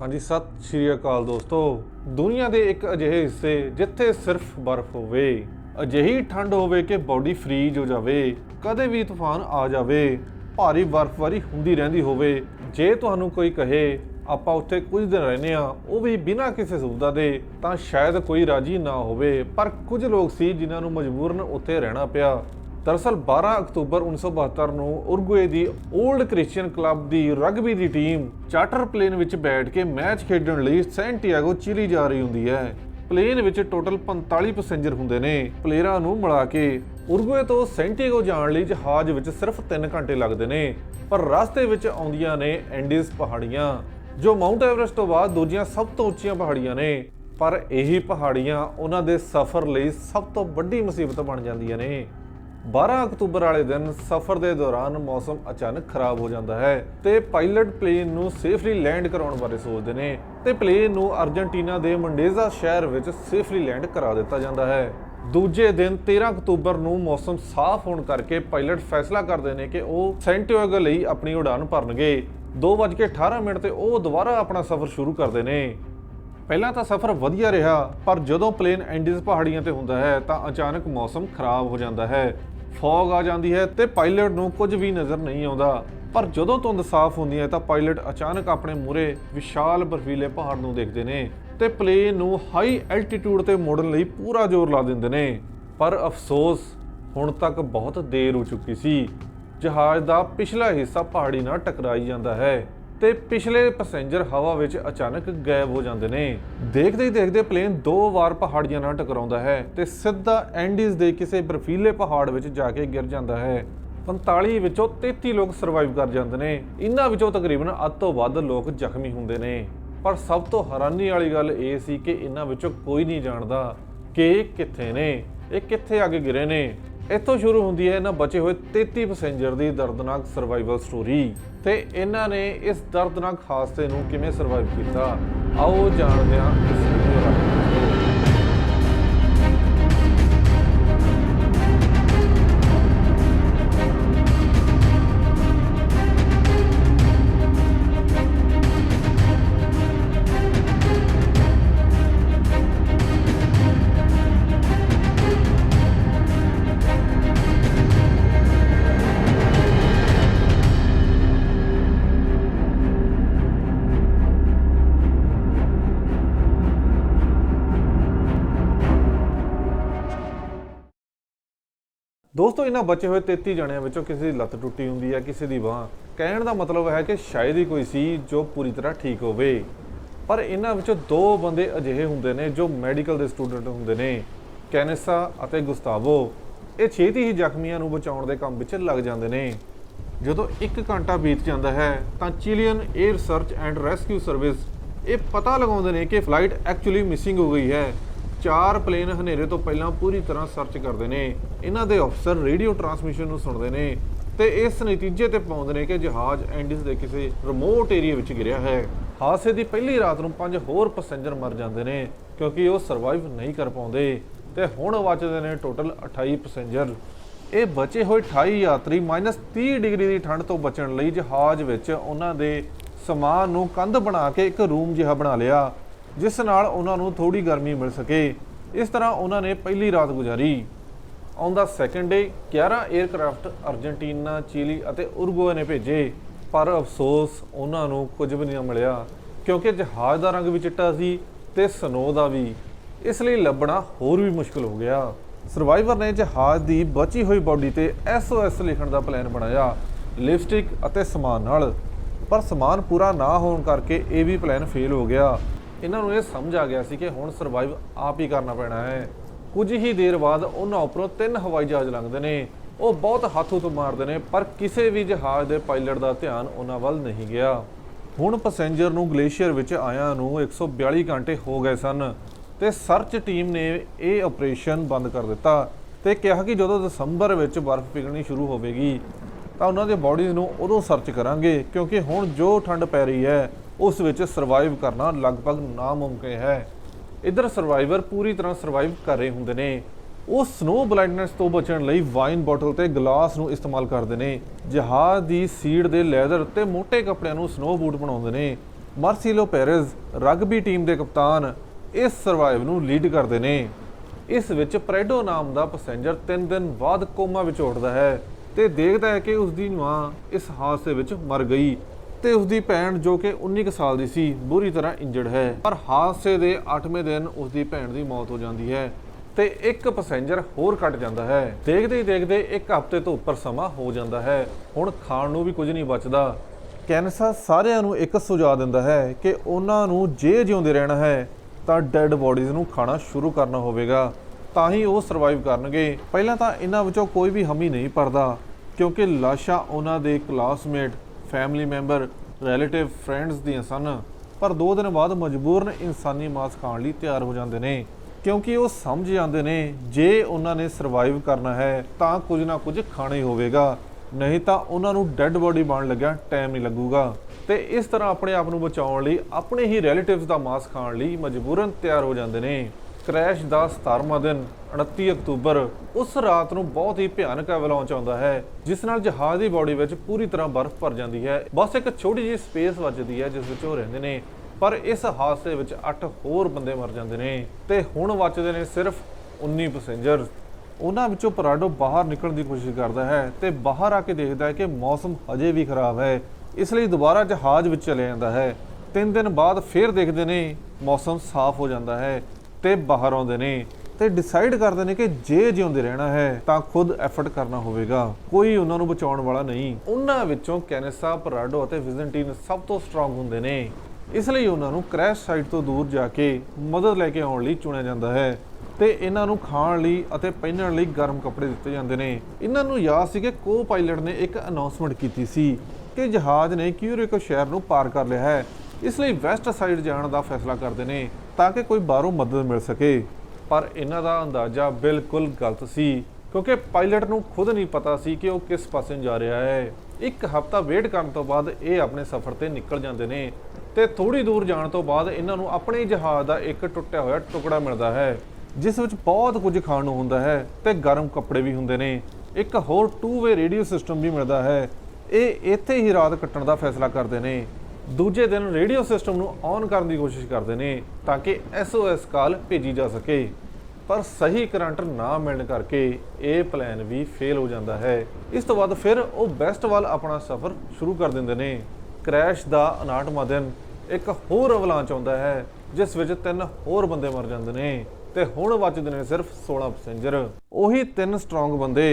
ਹਾਂਜੀ, ਸਤਿ ਸ਼੍ਰੀ ਅਕਾਲ ਦੋਸਤੋ। ਦੁਨੀਆ ਦੇ ਇੱਕ ਅਜਿਹੇ ਹਿੱਸੇ ਜਿੱਥੇ ਸਿਰਫ ਬਰਫ਼ ਹੋਵੇ, ਅਜਿਹੀ ਠੰਡ ਹੋਵੇ ਕਿ ਬਾਡੀ ਫ੍ਰੀਜ ਹੋ ਜਾਵੇ, ਕਦੇ ਵੀ ਤੂਫਾਨ ਆ ਜਾਵੇ, ਭਾਰੀ ਬਰਫ਼ਬਾਰੀ ਹੁੰਦੀ ਰਹਿੰਦੀ ਹੋਵੇ, ਜੇ ਤੁਹਾਨੂੰ ਕੋਈ ਕਹੇ, ਆਪਾਂ ਉੱਥੇ ਕੁਝ ਦਿਨ ਰਹਿੰਦੇ ਆ ਉਹ ਵੀ ਬਿਨਾਂ ਕਿਸੇ ਸੁਵਿਧਾ ਦੇ, ਤਾਂ ਸ਼ਾਇਦ ਕੋਈ ਰਾਜੀ ਨਾ ਹੋਵੇ, ਪਰ ਕੁਝ ਲੋਕ ਸੀ ਜਿਨ੍ਹਾਂ ਨੂੰ ਮਜਬੂਰਨ ਉੱਥੇ ਰਹਿਣਾ ਪਿਆ। ਦਰਅਸਲ 12 ਅਕਤੂਬਰ 1972 ਨੂੰ ਉਰਗੁਏ ਦੀ 올ਡ ਕ੍ਰਿਸਚੀਅਨ ਕਲੱਬ ਦੀ ਰਗਬੀ ਦੀ ਟੀਮ ਚਾਰਟਰ ਪਲੇਨ ਵਿੱਚ ਬੈਠ ਕੇ ਮੈਚ ਖੇਡਣ ਲਈ ਸੈਂਟੀਆਗੋ ਚਿਲੀ ਜਾ ਰਹੀ ਹੁੰਦੀ ਹੈ। ਪਲੇਨ ਵਿੱਚ ਟੋਟਲ 45 ਪੈਸੇਂਜਰ ਹੁੰਦੇ ਨੇ। ਪਲੇਅਰਾਂ ਨੂੰ ਮਿਲਾ ਕੇ ਉਰਗੁਏ ਤੋਂ ਸੈਂਟੀਆਗੋ ਜਾਣ ਲਈ ਜਹਾਜ਼ ਵਿੱਚ ਸਿਰਫ 3 ਘੰਟੇ ਲੱਗਦੇ ਨੇ, ਪਰ ਰਸਤੇ ਵਿੱਚ ਆਉਂਦੀਆਂ ਨੇ ਐਂਡੀਜ਼ ਪਹਾੜੀਆਂ, ਜੋ ਮਾਊਂਟ ਐਵਰੈਸਟ ਤੋਂ ਬਾਅਦ ਦੂਜੀਆਂ ਸਭ ਤੋਂ ਉੱਚੀਆਂ ਪਹਾੜੀਆਂ ਨੇ। ਪਰ ਇਹੀ ਪਹਾੜੀਆਂ ਉਹਨਾਂ ਦੇ ਸਫ਼ਰ ਲਈ ਸਭ ਤੋਂ ਵੱਡੀ ਮੁਸੀਬਤ ਬਣ ਜਾਂਦੀਆਂ ਨੇ। 12 ਅਕਤੂਬਰ ਵਾਲੇ ਦਿਨ ਸਫ਼ਰ ਦੇ ਦੌਰਾਨ ਮੌਸਮ ਅਚਾਨਕ ਖਰਾਬ ਹੋ ਜਾਂਦਾ ਹੈ ਤੇ ਪਾਇਲਟ ਪਲੇਨ ਨੂੰ ਸੇਫਲੀ ਲੈਂਡ ਕਰਾਉਣ ਬਾਰੇ ਸੋਚਦੇ ਨੇ ਤੇ ਪਲੇਨ ਨੂੰ ਅਰਜنٹੀਨਾ ਦੇ ਮੰਡੇਜ਼ਾ ਸ਼ਹਿਰ ਵਿੱਚ ਸੇਫਲੀ ਲੈਂਡ ਕਰਾ ਦਿੱਤਾ ਜਾਂਦਾ ਹੈ। ਦੂਜੇ ਦਿਨ 13 ਅਕਤੂਬਰ ਨੂੰ ਮੌਸਮ ਸਾਫ਼ ਹੋਣ ਕਰਕੇ ਪਾਇਲਟ ਫੈਸਲਾ ਕਰਦੇ ਨੇ ਕਿ ਉਹ ਸੈਂਟੀਆਗੋ ਲਈ ਆਪਣੀ ਉਡਾਨ ਭਰਨਗੇ। 2:18 ਮਿੰਟ ਤੇ ਉਹ ਦੁਬਾਰਾ ਆਪਣਾ ਸਫ਼ਰ ਸ਼ੁਰੂ ਕਰਦੇ ਨੇ। ਪਹਿਲਾਂ ਤਾਂ ਸਫ਼ਰ ਵਧੀਆ ਰਿਹਾ, ਪਰ ਜਦੋਂ ਪਲੇਨ ਐਂਡੀਜ਼ ਪਹਾੜੀਆਂ ਤੇ ਹੁੰਦਾ ਹੈ ਤਾਂ ਅਚਾਨਕ ਮੌਸਮ ਖਰਾਬ ਹੋ ਜਾਂਦਾ ਹੈ। ਫੌਗ ਆ ਜਾਂਦੀ ਹੈ ਤੇ ਪਾਇਲਟ ਨੂੰ ਕੁਝ ਵੀ ਨਜ਼ਰ ਨਹੀਂ ਆਉਂਦਾ। ਪਰ ਜਦੋਂ ਧੁੰਦ ਸਾਫ਼ ਹੁੰਦੀ ਹੈ ਤਾਂ ਪਾਇਲਟ ਅਚਾਨਕ ਆਪਣੇ ਮੂਰੇ ਵਿਸ਼ਾਲ ਬਰਫੀਲੇ ਪਹਾੜ ਨੂੰ ਦੇਖਦੇ ਨੇ ਤੇ ਪਲੇਨ ਨੂੰ ਹਾਈ ਐਲਟੀਟਿਊਡ ਤੇ ਮੋੜਨ ਲਈ ਪੂਰਾ ਜ਼ੋਰ ਲਾ ਦਿੰਦੇ ਨੇ। ਪਰ ਅਫਸੋਸ, ਹੁਣ ਤੱਕ ਬਹੁਤ ਦੇਰ ਹੋ ਚੁੱਕੀ ਸੀ। ਜਹਾਜ਼ ਦਾ ਪਿਛਲਾ ਹਿੱਸਾ ਪਹਾੜੀ ਨਾਲ ਟਕਰਾਈ ਜਾਂਦਾ ਹੈ। ਤੇ ਪਿਛਲੇ ਪੈਸੇਂਜਰ ਹਵਾ ਵਿੱਚ ਅਚਾਨਕ ਗਾਇਬ ਹੋ ਜਾਂਦੇ ਨੇ। ਦੇਖਦੇ ਹੀ ਦੇਖਦੇ ਪਲੇਨ ਦੋ ਵਾਰ ਪਹਾੜੀਆਂ ਨਾਲ ਟਕਰਾਉਂਦਾ ਹੈ ਤੇ ਸਿੱਧਾ ਐਂਡੀਜ਼ ਦੇ ਕਿਸੇ ਬਰਫੀਲੇ ਪਹਾੜ ਵਿੱਚ ਜਾ ਕੇ ਗਿਰ ਜਾਂਦਾ ਹੈ। 45 ਵਿੱਚੋਂ 33 ਲੋਕ ਸਰਵਾਈਵ ਕਰ ਜਾਂਦੇ ਨੇ। ਇਹਨਾਂ ਵਿੱਚੋਂ ਤਕਰੀਬਨ ਅੱਧ ਤੋਂ ਵੱਧ ਲੋਕ ਜ਼ਖਮੀ ਹੁੰਦੇ ਨੇ। ਪਰ ਸਭ ਤੋਂ ਹੈਰਾਨੀ ਵਾਲੀ ਗੱਲ ਇਹ ਸੀ ਕਿ ਇਹਨਾਂ ਵਿੱਚੋਂ ਕੋਈ ਨਹੀਂ ਜਾਣਦਾ ਕਿ ਇਹ ਕਿੱਥੇ ਨੇ। ਇਹ ਕਿੱਥੇ ਆ ਕੇ ਗਿਰੇ ਨੇ? ਇੱਥੋਂ ਸ਼ੁਰੂ ਹੁੰਦੀ ਹੈ ਇਹਨਾਂ ਬਚੇ ਹੋਏ 33 ਪੈਸੇਂਜਰ ਦੀ ਦਰਦਨਾਕ ਸਰਵਾਈਵਲ ਸਟੋਰੀ ਤੇ ਇਹਨਾਂ ਨੇ ਇਸ ਦਰਦਨਾਕ ਹਾਦਸੇ ਨੂੰ ਕਿਵੇਂ ਸਰਵਾਈਵ ਕੀਤਾ? ਆਓ ਜਾਣਦੇ ਹਾਂ ਇਸ ਦੋਸਤੋ, ਇਹਨਾਂ ਬਚੇ ਹੋਏ 33 ਜਣਿਆਂ ਵਿੱਚੋਂ ਕਿਸੇ ਦੀ ਲੱਤ ਟੁੱਟੀ ਹੁੰਦੀ ਹੈ, ਕਿਸੇ ਦੀ ਬਾਹ। ਕਹਿਣ ਦਾ ਮਤਲਬ ਹੈ ਕਿ ਸ਼ਾਇਦ ਹੀ ਕੋਈ ਸੀ ਜੋ ਪੂਰੀ ਤਰ੍ਹਾਂ ਠੀਕ ਹੋਵੇ। ਪਰ ਇਹਨਾਂ ਵਿੱਚੋਂ ਦੋ ਬੰਦੇ ਅਜਿਹੇ ਹੁੰਦੇ ਨੇ ਜੋ ਮੈਡੀਕਲ ਦੇ ਸਟੂਡੈਂਟ ਹੁੰਦੇ ਨੇ, ਕੈਨੇਸਾ ਅਤੇ ਗੁਸਤਾਵੋ। ਇਹ ਛੇਤੀ ਹੀ ਜ਼ਖਮੀਆਂ ਨੂੰ ਬਚਾਉਣ ਦੇ ਕੰਮ ਵਿੱਚ ਲੱਗ ਜਾਂਦੇ ਨੇ। ਜਦੋਂ 1 ਘੰਟਾ ਬੀਤ ਜਾਂਦਾ ਹੈ, ਤਾਂ Chilean air search and rescue service ਇਹ ਪਤਾ ਲਗਾਉਂਦੇ ਨੇ ਕਿ ਫਲਾਈਟ ਐਕਚੁਅਲੀ ਮਿਸਿੰਗ ਹੋ ਗਈ ਹੈ। ਚਾਰ ਪਲੇਨ ਹਨੇਰੇ ਤੋਂ ਪਹਿਲਾਂ ਪੂਰੀ ਤਰ੍ਹਾਂ ਸਰਚ ਕਰਦੇ ਨੇ। ਇਹਨਾਂ ਦੇ ਅਫਸਰ ਰੇਡੀਓ ਟਰਾਂਸਮਿਸ਼ਨ ਨੂੰ ਸੁਣਦੇ ਨੇ ਤੇ ਇਸ ਨਤੀਜੇ ਤੇ ਪਹੁੰਚਦੇ ਨੇ ਕਿ ਜਹਾਜ਼ ਐਂਡਿਸ ਦੇ ਕਿਸੇ ਰਿਮੋਟ ਏਰੀਆ ਵਿੱਚ ਗਿਰਿਆ ਹੈ। ਹਾਦਸੇ ਦੀ ਪਹਿਲੀ ਰਾਤ ਨੂੰ ਪੰਜ ਹੋਰ ਪੈਸੇਂਜਰ ਮਰ ਜਾਂਦੇ ਨੇ ਕਿਉਂਕਿ ਉਹ ਸਰਵਾਈਵ ਨਹੀਂ ਕਰ ਪਾਉਂਦੇ ਤੇ ਹੁਣ ਬਚਦੇ ਨੇ ਟੋਟਲ 28 ਪੈਸੇਂਜਰ ਇਹ ਬਚੇ ਹੋਏ 28 ਯਾਤਰੀ -30 ਡਿਗਰੀ ਦੀ ਠੰਡ ਤੋਂ ਬਚਣ ਲਈ ਜਹਾਜ਼ ਵਿੱਚ ਉਹਨਾਂ ਦੇ ਸਮਾਨ ਨੂੰ ਕੰਧ ਬਣਾ ਕੇ ਇੱਕ ਰੂਮ ਜਿਹਾ ਬਣਾ ਲਿਆ। ਜਿਸ ਨਾਲ ਉਹਨਾਂ ਨੂੰ ਥੋੜੀ ਗਰਮੀ ਮਿਲ ਸਕੇ। ਇਸ ਤਰ੍ਹਾਂ ਉਹਨਾਂ ਨੇ ਪਹਿਲੀ ਰਾਤ ਗੁਜ਼ਾਰੀ। On the second day 11 aircraft Argentina, Chile ਅਤੇ ਉਰਗਵੇ ਨੇ ਭੇਜੇ। ਪਰ ਅਫਸੋਸ, ਉਹਨਾਂ ਨੂੰ ਕੁਝ ਵੀ ਨਹੀਂ ਮਿਲਿਆ, ਕਿਉਂਕਿ ਜਹਾਜ਼ ਦਾ ਰੰਗ ਵੀ ਚਿੱਟਾ ਸੀ ਤੇ ਸਨੋ ਦਾ ਵੀ। ਇਸ ਲਈ ਲੱਭਣਾ ਹੋਰ ਵੀ ਮੁਸ਼ਕਲ ਹੋ ਗਿਆ। ਸਰਵਾਈਵਰ ਨੇ ਜਹਾਜ਼ ਦੀ ਬਚੀ ਹੋਈ ਬਾਡੀ ਤੇ SOS ਲਿਖਣ ਦਾ ਪਲਾਨ ਬਣਾਇਆ ਲਿਪਸਟਿਕ ਅਤੇ ਸਮਾਨ ਨਾਲ। ਪਰ ਸਮਾਨ ਪੂਰਾ ਨਾ ਹੋਣ ਕਰਕੇ ਇਹ ਵੀ ਪਲਾਨ ਫੇਲ ਹੋ ਗਿਆ। ਇਹਨਾਂ ਨੂੰ ਇਹ ਸਮਝ ਆ ਗਿਆ ਸੀ ਕਿ ਹੁਣ ਸਰਵਾਈਵ ਆਪ ਹੀ ਕਰਨਾ ਪੈਣਾ ਹੈ। ਕੁਝ ਹੀ ਦੇਰ ਬਾਅਦ ਉਹਨਾਂ ਉੱਪਰੋਂ ਤਿੰਨ ਹਵਾਈ ਜਹਾਜ਼ ਲੰਘਦੇ ਨੇ। ਉਹ ਬਹੁਤ ਹੱਥ ਹੁੱਥ ਮਾਰਦੇ ਨੇ, ਪਰ ਕਿਸੇ ਵੀ ਜਹਾਜ਼ ਦੇ ਪਾਇਲਟ ਦਾ ਧਿਆਨ ਉਹਨਾਂ ਵੱਲ ਨਹੀਂ ਗਿਆ। ਹੁਣ ਪੈਸੇਂਜਰ ਨੂੰ ਗਲੇਸ਼ੀਅਰ ਵਿੱਚ ਆਇਆਂ ਨੂੰ 142 ਘੰਟੇ ਹੋ ਗਏ ਸਨ ਤੇ ਸਰਚ ਟੀਮ ਨੇ ਇਹ ਆਪਰੇਸ਼ਨ ਬੰਦ ਕਰ ਦਿੱਤਾ ਤੇ ਕਿਹਾ ਕਿ ਜਦੋਂ ਦਸੰਬਰ ਵਿੱਚ ਬਰਫ਼ ਪਿਘਲਣੀ ਸ਼ੁਰੂ ਹੋਵੇਗੀ, ਤਾਂ ਉਹਨਾਂ ਦੇ ਬਾਡੀਜ਼ ਨੂੰ ਉਦੋਂ ਸਰਚ ਕਰਾਂਗੇ, ਕਿਉਂਕਿ ਹੁਣ ਜੋ ਠੰਡ ਪੈ ਰਹੀ ਹੈ ਉਸ ਵਿੱਚ ਸਰਵਾਈਵ ਕਰਨਾ ਲਗਭਗ ਨਾਮੁਮਕਿਨ ਹੈ। ਇਧਰ ਸਰਵਾਈਵਰ ਪੂਰੀ ਤਰ੍ਹਾਂ ਸਰਵਾਈਵ ਕਰ ਰਹੇ ਹੁੰਦੇ ਨੇ। ਉਹ ਸਨੋ ਬਲਾਈਂਡਨੈਸ ਤੋਂ ਬਚਣ ਲਈ ਵਾਈਨ ਬੋਟਲ ਤੇ ਗਲਾਸ ਨੂੰ ਇਸਤੇਮਾਲ ਕਰਦੇ ਨੇ। ਜਹਾਜ਼ ਦੀ ਸੀਟ ਦੇ ਲੈਦਰ ਤੇ ਮੋٹے ਕੱਪੜਿਆਂ ਨੂੰ ਸਨੋ ਬੂਟ ਬਣਾਉਂਦੇ ਨੇ। ਮਾਰਸੀਲੋ ਪੈਰੇਜ਼, ਰਗਬੀ ਟੀਮ ਦੇ ਕਪਤਾਨ ਇਸ ਸਰਵਾਈਵ ਨੂੰ ਲੀਡ ਕਰਦੇ ਨੇ। ਇਸ ਵਿੱਚ ਪ੍ਰੈਡੋ ਨਾਮ ਦਾ ਪੈਸੇਂਜਰ 3 ਦਿਨ ਬਾਅਦ ਕੋਮਾ ਵਿੱਚ ਉੱਠਦਾ ਹੈ ਤੇ ਦੇਖਦਾ ਹੈ ਕਿ ਉਸ ਦੀ ਮਾਂ ਇਸ ਹਾਦਸੇ ਵਿੱਚ ਮਰ ਗਈ। ਤੇ ਉਸ ਦੀ ਭੈਣ ਜੋ ਕਿ 19 ਕੁ ਸਾਲ ਦੀ ਸੀ, ਬੁਰੀ ਤਰ੍ਹਾਂ ਇੰਜਰਡ ਹੈ। ਪਰ ਹਾਦਸੇ ਦੇ 8ਵੇਂ ਦਿਨ ਉਸ ਦੀ ਭੈਣ ਦੀ ਮੌਤ ਹੋ ਜਾਂਦੀ ਹੈ ਤੇ ਇੱਕ ਪੈਸੇਂਜਰ ਹੋਰ ਕੱਟ ਜਾਂਦਾ ਹੈ। ਦੇਖਦੇ ਹੀ ਦੇਖਦੇ ਇੱਕ ਹਫ਼ਤੇ ਤੋਂ ਉੱਪਰ ਸਮਾਂ ਹੋ ਜਾਂਦਾ ਹੈ। ਹੁਣ ਖਾਣ ਨੂੰ ਵੀ ਕੁਝ ਨਹੀਂ ਬਚਦਾ। ਕੈਨਸਾ ਸਾਰਿਆਂ ਨੂੰ ਇੱਕ ਸੁਝਾਅ ਦਿੰਦਾ ਹੈ ਕਿ ਉਹਨਾਂ ਨੂੰ ਜੇ ਜਿਉਂਦੇ ਰਹਿਣਾ ਹੈ, ਤਾਂ ਡੈੱਡ ਬੋਡੀਜ਼ ਨੂੰ ਖਾਣਾ ਸ਼ੁਰੂ ਕਰਨਾ ਹੋਵੇਗਾ, ਤਾਂ ਹੀ ਉਹ ਸਰਵਾਈਵ ਕਰਨਗੇ। ਪਹਿਲਾਂ ਤਾਂ ਇਹਨਾਂ ਵਿੱਚੋਂ ਕੋਈ ਵੀ ਹਮੀ ਨਹੀਂ ਪਰਦਾ ਕਿਉਂਕਿ ਲਾਸ਼ਾਂ ਉਹਨਾਂ ਦੇ classmate family member relative friends ਦੀਆਂ ਸਨ, ਪਰ 2 ਦਿਨ ਬਾਅਦ ਮਜਬੂਰਨ ਇਨਸਾਨੀ ਮਾਸ ਖਾਣ ਲਈ ਤਿਆਰ ਹੋ ਜਾਂਦੇ ਨੇ। ਕਿਉਂਕਿ ਉਹ ਸਮਝ ਜਾਂਦੇ ਨੇ, ਜੇ ਉਹਨਾਂ ਨੇ ਸਰਵਾਈਵ ਕਰਨਾ ਹੈ, ਤਾਂ ਕੁਝ ਨਾ ਕੁਝ ਖਾਣਾ ਹੀ ਹੋਵੇਗਾ। ਨਹੀਂ ਤਾਂ ਉਹਨਾਂ ਨੂੰ ਡੈੱਡ ਬੋਡੀ ਬਣਨ ਲੱਗਿਆ ਟਾਈਮ ਨਹੀਂ ਲੱਗੂਗਾ। ਤੇ ਇਸ ਤਰ੍ਹਾਂ ਆਪਣੇ ਆਪ ਨੂੰ ਬਚਾਉਣ ਲਈ ਆਪਣੇ ਹੀ ਰਿਲੇਟਿਵਸ ਦਾ ਮਾਸ ਖਾਣ ਲਈ ਮਜਬੂਰਨ ਤਿਆਰ ਹੋ ਜਾਂਦੇ ਨੇ। ਕ੍ਰੈਸ਼ ਦਾ 17ਵਾਂ ਦਿਨ 29 ਅਕਤੂਬਰ, ਉਸ ਰਾਤ ਨੂੰ ਬਹੁਤ ਹੀ ਭਿਆਨਕ ਐਵਲਾਂਚ ਆਉਂਦਾ ਹੈ, ਜਿਸ ਨਾਲ ਜਹਾਜ਼ ਦੀ ਬਾਡੀ ਵਿੱਚ ਪੂਰੀ ਤਰ੍ਹਾਂ ਬਰਫ਼ ਭਰ ਜਾਂਦੀ ਹੈ। ਬਸ ਇੱਕ ਛੋਟੀ ਜਿਹੀ ਸਪੇਸ ਵੱਜਦੀ ਹੈ, ਜਿਸ ਵਿੱਚ ਉਹ ਰਹਿੰਦੇ ਨੇ, ਪਰ ਇਸ ਹਾਦਸੇ ਵਿੱਚ 8 ਹੋਰ ਬੰਦੇ ਮਰ ਜਾਂਦੇ ਨੇ ਤੇ ਹੁਣ ਬਚਦੇ ਨੇ ਸਿਰਫ 19 ਪੈਸੇਂਜਰ ਉਹਨਾਂ ਵਿੱਚੋਂ ਪਰਾਡੋ ਬਾਹਰ ਨਿਕਲਣ ਦੀ ਕੋਸ਼ਿਸ਼ ਕਰਦਾ ਹੈ ਤੇ ਬਾਹਰ ਆ ਕੇ ਦੇਖਦਾ ਹੈ ਕਿ ਮੌਸਮ ਹਜੇ ਵੀ ਖਰਾਬ ਹੈ। ਇਸ ਲਈ ਦੁਬਾਰਾ ਜਹਾਜ਼ ਵਿੱਚ ਚਲੇ ਜਾਂਦਾ ਹੈ। ਤਿੰਨ ਦਿਨ ਬਾਅਦ ਫਿਰ ਦੇਖਦੇ ਨੇ ਮੌਸਮ ਸਾਫ਼ ਹੋ ਜਾਂਦਾ ਹੈ। ਤੇ ਬਾਹਰ ਆਉਂਦੇ ਨੇ ਤੇ ਡਿਸਾਈਡ ਕਰਦੇ ਨੇ ਕਿ ਜੇ ਜਿਉਂਦੇ ਰਹਿਣਾ ਹੈ ਤਾਂ ਖੁਦ ਐਫਰਟ ਕਰਨਾ ਹੋਵੇਗਾ। ਕੋਈ ਉਹਨਾਂ ਨੂੰ ਬਚਾਉਣ ਵਾਲਾ ਨਹੀਂ। ਉਹਨਾਂ ਵਿੱਚੋਂ ਕੈਨੇਸਾ, ਪਰਾਡੋ ਅਤੇ ਵਿਜ਼ੈਂਟੀਨ ਸਭ ਤੋਂ ਸਟਰੋਂਗ ਹੁੰਦੇ ਨੇ। ਇਸ ਲਈ ਉਹਨਾਂ ਨੂੰ ਕ੍ਰੈਸ਼ ਸਾਈਟ ਤੋਂ ਦੂਰ ਜਾ ਕੇ ਮਦਦ ਲੈ ਕੇ ਆਉਣ ਲਈ ਚੁਣਿਆ ਜਾਂਦਾ ਹੈ ਤੇ ਇਹਨਾਂ ਨੂੰ ਖਾਣ ਲਈ ਅਤੇ ਪਹਿਨਣ ਲਈ ਗਰਮ ਕੱਪੜੇ ਦਿੱਤੇ ਜਾਂਦੇ ਨੇ। ਇਹਨਾਂ ਨੂੰ ਯਾਦ ਸੀ ਕਿ ਕੋ ਪਾਇਲਟ ਨੇ ਇੱਕ ਅਨਾਉਂਸਮੈਂਟ ਕੀਤੀ ਸੀ ਕਿ ਜਹਾਜ਼ ਨੇ ਕਿਊਰਿਕੋ ਸ਼ਹਿਰ ਨੂੰ ਪਾਰ ਕਰ ਲਿਆ ਹੈ। ਇਸ ਲਈ ਵੈਸਟ ਸਾਈਡ ਜਾਣ ਦਾ ਫੈਸਲਾ ਕਰਦੇ ਨੇ। ਤਾਂ ਕਿ ਕੋਈ ਬਾਹਰੋਂ ਮਦਦ ਮਿਲ ਸਕੇ। ਪਰ ਇਹਨਾਂ ਦਾ ਅੰਦਾਜ਼ਾ ਬਿਲਕੁਲ ਗਲਤ ਸੀ, ਕਿਉਂਕਿ ਪਾਇਲਟ ਨੂੰ ਖੁਦ ਨਹੀਂ ਪਤਾ ਸੀ ਕਿ ਉਹ ਕਿਸ ਪਾਸੇ ਨੂੰ ਜਾ ਰਿਹਾ ਹੈ। ਇੱਕ ਹਫ਼ਤਾ ਵੇਟ ਕਰਨ ਤੋਂ ਬਾਅਦ ਇਹ ਆਪਣੇ ਸਫ਼ਰ ਤੇ ਨਿਕਲ ਜਾਂਦੇ ਨੇ ਤੇ ਥੋੜੀ ਦੂਰ ਜਾਣ ਤੋਂ ਬਾਅਦ ਇਹਨਾਂ ਨੂੰ ਆਪਣੇ ਜਹਾਜ਼ ਦਾ ਇੱਕ ਟੁੱਟਿਆ ਹੋਇਆ ਟੁਕੜਾ ਮਿਲਦਾ ਹੈ, ਜਿਸ ਵਿੱਚ ਬਹੁਤ ਕੁਝ ਖਾਣ ਨੂੰ ਹੁੰਦਾ ਹੈ ਤੇ ਗਰਮ ਕੱਪੜੇ ਵੀ ਹੁੰਦੇ ਨੇ। ਇੱਕ ਹੋਰ ਟੂ ਵੇ ਰੇਡੀਓ ਸਿਸਟਮ ਵੀ ਮਿਲਦਾ ਹੈ। ਇਹ ਇੱਥੇ ਹੀ ਰਾਤ ਕੱਟਣ ਦਾ ਫੈਸਲਾ ਕਰਦੇ ਨੇ। ਦੂਜੇ ਦਿਨ ਰੇਡੀਓ ਸਿਸਟਮ ਨੂੰ ਔਨ ਕਰਨ ਦੀ ਕੋਸ਼ਿਸ਼ ਕਰਦੇ ਨੇ ਤਾਂ ਕਿ SOS ਕਾਲ ਭੇਜੀ ਜਾ ਸਕੇ। ਪਰ ਸਹੀ ਕਰੰਟ ਨਾ ਮਿਲਣ ਕਰਕੇ ਇਹ ਪਲਾਨ ਵੀ ਫੇਲ ਹੋ ਜਾਂਦਾ ਹੈ। ਇਸ ਤੋਂ ਬਾਅਦ ਫਿਰ ਉਹ ਬੈਸਟ ਵੱਲ ਆਪਣਾ ਸਫ਼ਰ ਸ਼ੁਰੂ ਕਰ ਦਿੰਦੇ ਨੇ। ਕ੍ਰੈਸ਼ ਦਾ 59ਵਾਂ ਦਿਨ ਇੱਕ ਹੋਰ ਅਵਲਾਂਚ ਆਉਂਦਾ ਹੈ, ਜਿਸ ਵਿੱਚ ਤਿੰਨ ਹੋਰ ਬੰਦੇ ਮਰ ਜਾਂਦੇ ਨੇ ਤੇ ਹੁਣ ਬਚਦੇ ਨੇ ਸਿਰਫ 16 ਪੈਸੇਂਜਰ। ਉਹੀ ਤਿੰਨ ਸਟਰੋਂਗ ਬੰਦੇ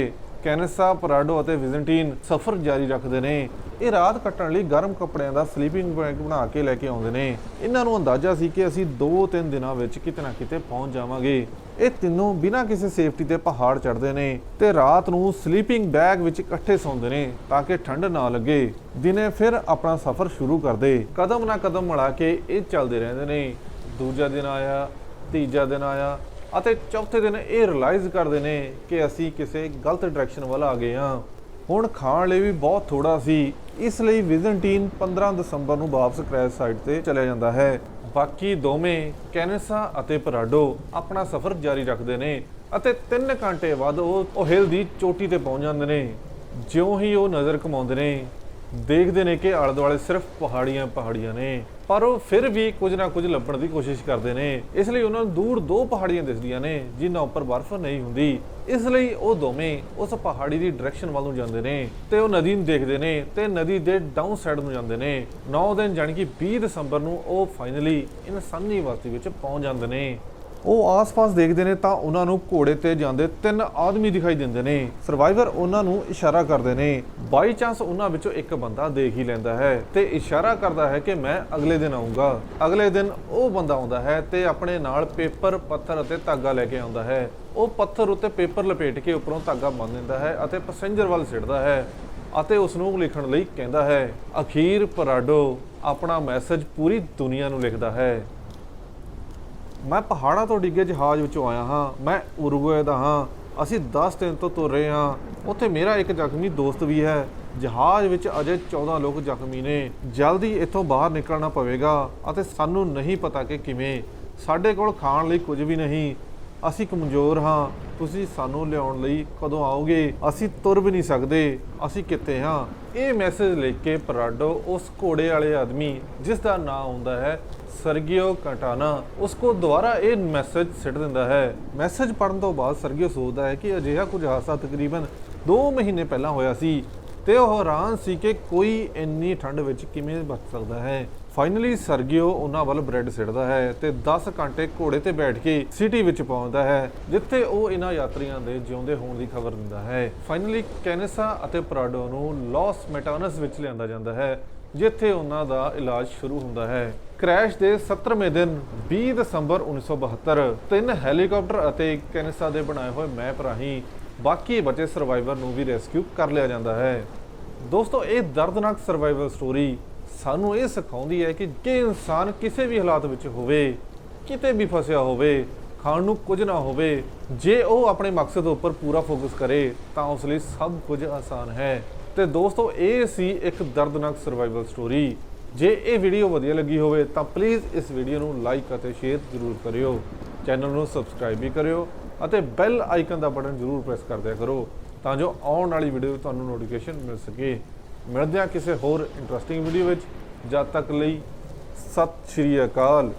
ਕੈਨੇਸਾ ਪਰਾਡੋ ਅਤੇ ਵਿਜ਼ੈਂਟੀਨ ਸਫ਼ਰ ਜਾਰੀ ਰੱਖਦੇ ਨੇ। ਇਹ ਰਾਤ ਕੱਟਣ ਲਈ ਗਰਮ ਕੱਪੜਿਆਂ ਦਾ ਸਲੀਪਿੰਗ ਬੈਗ ਬਣਾ ਕੇ ਲੈ ਕੇ ਆਉਂਦੇ ਨੇ। ਇਹਨਾਂ ਨੂੰ ਅੰਦਾਜ਼ਾ ਸੀ ਕਿ ਅਸੀਂ 2-3 ਦਿਨਾਂ ਵਿੱਚ ਕਿਤੇ ਨਾ ਕਿਤੇ ਪਹੁੰਚ ਜਾਵਾਂਗੇ। ਇਹ ਤਿੰਨੋਂ ਬਿਨਾਂ ਕਿਸੇ ਸੇਫਟੀ ਤੇ ਪਹਾੜ ਚੜ੍ਹਦੇ ਨੇ ਤੇ ਰਾਤ ਨੂੰ ਸਲੀਪਿੰਗ ਬੈਗ ਵਿੱਚ ਇਕੱਠੇ ਸੌਂਦੇ ਨੇ ਤਾਂ ਕਿ ਠੰਡ ਨਾ ਲੱਗੇ। ਦਿਨੇ ਫਿਰ ਆਪਣਾ ਸਫ਼ਰ ਸ਼ੁਰੂ ਕਰਦੇ। ਕਦਮ ਨਾ ਕਦਮ ਮਿਲਾ ਕੇ ਇਹ ਚੱਲਦੇ ਰਹਿੰਦੇ ਨੇ। ਦੂਜਾ ਦਿਨ ਆਇਆ, ਤੀਜਾ ਦਿਨ ਆਇਆ ਅਤੇ ਚੌਥੇ ਦਿਨ ਇਹ ਰਿਅਲਾਈਜ਼ ਕਰਦੇ ਨੇ ਕਿ ਅਸੀਂ ਕਿਸੇ ਗਲਤ ਡਾਇਰੈਕਸ਼ਨ ਵੱਲ ਆ ਗਏ ਹਾਂ। ਹੁਣ ਖਾਣ ਲਈ ਵੀ ਬਹੁਤ ਥੋੜਾ ਸੀ। ਇਸ ਲਈ ਵਿਜ਼ੈਂਟੀਨ 15 ਦਸੰਬਰ ਨੂੰ ਵਾਪਸ ਕ੍ਰੈਸ਼ ਸਾਈਟ ਤੇ ਚਲਿਆ ਜਾਂਦਾ ਹੈ। ਬਾਕੀ ਦੋਵੇਂ ਕੈਨੇਸਾ ਅਤੇ ਪਰਾਡੋ ਆਪਣਾ ਸਫ਼ਰ ਜਾਰੀ ਰੱਖਦੇ ਨੇ ਅਤੇ 3 ਘੰਟੇ ਬਾਅਦ ਉਹ ਉਹ ਦੀ ਚੋਟੀ ਤੇ ਪਹੁੰਚ ਜਾਂਦੇ ਨੇ। ਜਿਉਂ ਹੀ ਉਹ ਨਜ਼ਰ ਕਮਾਉਂਦੇ ਨੇ, ਦੇਖਦੇ ਨੇ ਕਿ ਆਲੇ ਦੁਆਲੇ ਸਿਰਫ ਪਹਾੜੀਆਂ ਪਹਾੜੀਆਂ ਨੇ। ਪਰ ਉਹ ਫਿਰ ਵੀ ਕੁਝ ਨਾ ਕੁਝ ਲੱਭਣ ਦੀ ਕੋਸ਼ਿਸ਼ ਕਰਦੇ ਨੇ। ਇਸ ਲਈ ਉਹਨਾਂ ਨੂੰ ਦੂਰ ਦੋ ਪਹਾੜੀਆਂ ਦਿਸਦੀਆਂ ਨੇ, ਜਿਨ੍ਹਾਂ ਉੱਪਰ ਬਰਫ਼ ਨਹੀਂ ਹੁੰਦੀ। ਇਸ ਲਈ ਉਹ ਦੋਵੇਂ ਉਸ ਪਹਾੜੀ ਦੀ ਡਾਇਰੈਕਸ਼ਨ ਵੱਲ ਨੂੰ ਜਾਂਦੇ ਨੇ ਤੇ ਉਹ ਨਦੀ ਨੂੰ ਦੇਖਦੇ ਨੇ ਤੇ ਨਦੀ ਦੇ ਡਾਊਨ ਸਾਈਡ ਨੂੰ ਜਾਂਦੇ ਨੇ। 9 ਦਿਨ ਜਾਣੀ ਕਿ 20 ਦਸੰਬਰ ਨੂੰ ਉਹ ਫਾਈਨਲੀ ਇਨਸਾਨੀ ਵਸਤੀ ਵਿੱਚ ਪਹੁੰਚ ਜਾਂਦੇ ਨੇ। ਉਹ ਆਸ-ਪਾਸ ਦੇਖਦੇ ਨੇ ਤਾਂ ਉਹਨਾਂ ਨੂੰ ਘੋੜੇ ਤੇ ਜਾਂਦੇ ਤਿੰਨ ਆਦਮੀ ਦਿਖਾਈ ਦਿੰਦੇ ਨੇ। ਸਰਵਾਈਵਰ ਉਹਨਾਂ ਨੂੰ ਇਸ਼ਾਰਾ ਕਰਦੇ ਨੇ। ਬਾਈ ਚਾਂਸ ਉਹਨਾਂ ਵਿੱਚੋਂ ਇੱਕ ਬੰਦਾ ਦੇਖ ਹੀ ਲੈਂਦਾ ਹੈ ਤੇ ਇਸ਼ਾਰਾ ਕਰਦਾ ਹੈ ਕਿ ਮੈਂ ਅਗਲੇ ਦਿਨ ਆਉਂਗਾ ਅਗਲੇ ਦਿਨ ਉਹ ਬੰਦਾ ਆਉਂਦਾ ਹੈ ਤੇ ਆਪਣੇ ਨਾਲ ਪੇਪਰ, ਪੱਥਰ ਅਤੇ ਧਾਗਾ ਲੈ ਕੇ ਆਉਂਦਾ ਹੈ। ਉਹ ਪੱਥਰ ਉੱਤੇ ਪੇਪਰ ਲਪੇਟ ਕੇ ਉੱਪਰੋਂ ਧਾਗਾ ਬੰਨ੍ਹ ਦਿੰਦਾ ਹੈ ਅਤੇ ਪੈਸੇਂਜਰ ਵੱਲ ਸਿੱਟਦਾ ਹੈ ਅਤੇ ਉਸ ਨੂੰ ਲਿਖਣ ਲਈ ਕਹਿੰਦਾ ਹੈ, ਅਖੀਰ ਪਰਾਡੋ, ਆਪਣਾ ਮੈਸੇਜ ਪੂਰੀ ਦੁਨੀਆ ਨੂੰ ਲਿਖਦਾ ਹੈ। ਮੈਂ ਪਹਾੜਾਂ ਤੋਂ ਡਿੱਗੇ ਜਹਾਜ਼ ਵਿੱਚੋਂ ਆਇਆ ਹਾਂ, ਮੈਂ ਉਰੂਗਵੇ ਦਾ ਹਾਂ, ਅਸੀਂ 10 ਦਿਨ ਤੋਂ ਤੁਰ ਰਹੇ ਹਾਂ। ਉੱਥੇ ਮੇਰਾ ਇੱਕ ਜ਼ਖਮੀ ਦੋਸਤ ਵੀ ਹੈ। ਜਹਾਜ਼ ਵਿੱਚ ਅਜੇ 14 ਲੋਕ ਜ਼ਖਮੀ ਨੇ। ਜਲਦੀ ਇੱਥੋਂ ਬਾਹਰ ਨਿਕਲਣਾ ਪਵੇਗਾ ਅਤੇ ਸਾਨੂੰ ਨਹੀਂ ਪਤਾ ਕਿ ਕਿਵੇਂ। ਸਾਡੇ ਕੋਲ ਖਾਣ ਲਈ ਕੁਝ ਵੀ ਨਹੀਂ। ਅਸੀਂ ਕਮਜ਼ੋਰ ਹਾਂ। ਤੁਸੀਂ ਸਾਨੂੰ ਲਿਆਉਣ ਲਈ ਕਦੋਂ ਆਓਗੇ? ਅਸੀਂ ਤੁਰ ਵੀ ਨਹੀਂ ਸਕਦੇ। ਅਸੀਂ ਕਿੱਥੇ ਹਾਂ? ਇਹ ਮੈਸੇਜ ਲਿਖ ਕੇ ਪਰਾਡੋ ਉਸ ਘੋੜੇ ਵਾਲੇ ਆਦਮੀ, ਜਿਸ ਦਾ ਨਾਮ ਹੁੰਦਾ ਹੈ ਸਰਗਿਓ ਕਟਾਨਾ, ਉਸ ਕੋ ਦੁਬਾਰਾ ਇਹ ਮੈਸੇਜ ਸਿੱਟ ਦਿੰਦਾ ਹੈ। ਮੈਸੇਜ ਪੜਨ ਤੋਂ ਬਾਅਦ ਸਰਗਿਓ ਸੋਚਦਾ ਹੈ ਕਿ ਅਜਿਹਾ ਕੁਝ ਹਾਦਸਾ ਤਕਰੀਬਨ 2 ਮਹੀਨੇ ਪਹਿਲਾਂ ਹੋਇਆ ਸੀ। ਤੇ ਉਹ ਹੈਰਾਨ ਸੀ ਕਿ ਕੋਈ ਇੰਨੀ ਠੰਡ ਵਿੱਚ ਕਿਵੇਂ ਬਚ ਸਕਦਾ ਹੈ। ਫਾਈਨਲੀ ਸਰਗਿਓ ਉਹਨਾਂ ਵੱਲ ਬ੍ਰੈਡ ਸਿੱਟਦਾ ਹੈ ਤੇ 10 ਘੰਟੇ ਘੋੜੇ ਤੇ ਬੈਠ ਕੇ ਸਿਟੀ ਵਿੱਚ ਪਹੁੰਚਦਾ ਹੈ, ਜਿੱਥੇ ਉਹ ਇਹਨਾਂ ਯਾਤਰੀਆਂ ਦੇ ਜਿਉਂਦੇ ਹੋਣ ਦੀ ਖਬਰ ਦਿੰਦਾ ਹੈ। ਫਾਈਨਲੀ ਕੈਨੇਸਾ ਅਤੇ ਪਰਾਡੋ ਨੂੰ ਲਾਸ ਮੈਟਾਨਸ ਵਿੱਚ ਲਿਆਂਦਾ ਜਾਂਦਾ ਹੈ, ਜਿੱਥੇ ਉਹਨਾਂ ਦਾ ਇਲਾਜ ਸ਼ੁਰੂ ਹੁੰਦਾ ਹੈ। ਕ੍ਰੈਸ਼ ਦੇ 17ਵੇਂ ਦਿਨ 20 ਦਸੰਬਰ 1972 ਤਿੰਨ ਹੈਲੀਕਾਪਟਰ ਅਤੇ ਕੈਨੇਸਾ ਦੇ ਬਣਾਏ ਹੋਏ ਮੈਪ ਰਾਹੀਂ ਬਾਕੀ ਬਚੇ ਸਰਵਾਈਵਰ ਨੂੰ ਵੀ ਰੈਸਕਿਊ ਕਰ ਲਿਆ ਜਾਂਦਾ ਹੈ। ਦੋਸਤੋ, ਇਹ ਦਰਦਨਾਕ ਸਰਵਾਈਵਲ ਸਟੋਰੀ ਸਾਨੂੰ ਇਹ ਸਿਖਾਉਂਦੀ ਹੈ ਕਿ ਜੇ ਇਨਸਾਨ ਕਿਸੇ ਵੀ ਹਾਲਾਤ ਵਿੱਚ ਹੋਵੇ, ਕਿਤੇ ਵੀ ਫਸਿਆ ਹੋਵੇ, ਖਾਣ ਨੂੰ ਕੁਝ ਨਾ ਹੋਵੇ, ਜੇ ਉਹ ਆਪਣੇ ਮਕਸਦ ਉੱਪਰ ਪੂਰਾ ਫੋਕਸ ਕਰੇ, ਤਾਂ ਉਸ ਲਈ ਸਭ ਕੁਝ ਆਸਾਨ ਹੈ। ਤੇ ਦੋਸਤੋ, ਇਹ ਸੀ ਇੱਕ ਦਰਦਨਾਕ ਸਰਵਾਈਵਲ ਸਟੋਰੀ ਜੇ ਇਹ ਵੀਡੀਓ ਵਧੀਆ ਲੱਗੀ ਹੋਵੇ, ਤਾਂ ਪਲੀਜ਼ ਇਸ ਵੀਡੀਓ ਨੂੰ ਲਾਈਕ ਅਤੇ ਸ਼ੇਅਰ ਜ਼ਰੂਰ ਕਰਿਓ। ਚੈਨਲ ਨੂੰ ਸਬਸਕ੍ਰਾਈਬ ਵੀ ਕਰਿਓ ਅਤੇ ਬੈਲ ਆਈਕਨ ਦਾ ਬਟਨ ਜ਼ਰੂਰ ਪ੍ਰੈਸ ਕਰ ਦਿਆ ਕਰੋ ਤਾਂ ਜੋ ਆਉਣ ਵਾਲੀ ਵੀਡੀਓ ਤੁਹਾਨੂੰ ਨੋਟੀਫਿਕੇਸ਼ਨ ਮਿਲ ਸਕੇ। ਮਿਲਦੇ ਹਾਂ ਕਿਸੇ ਹੋਰ ਇੰਟਰਸਟਿੰਗ ਵੀਡੀਓ ਵਿੱਚ। ਜਦ ਤੱਕ ਲਈ, ਸਤਿ ਸ਼੍ਰੀ ਅਕਾਲ।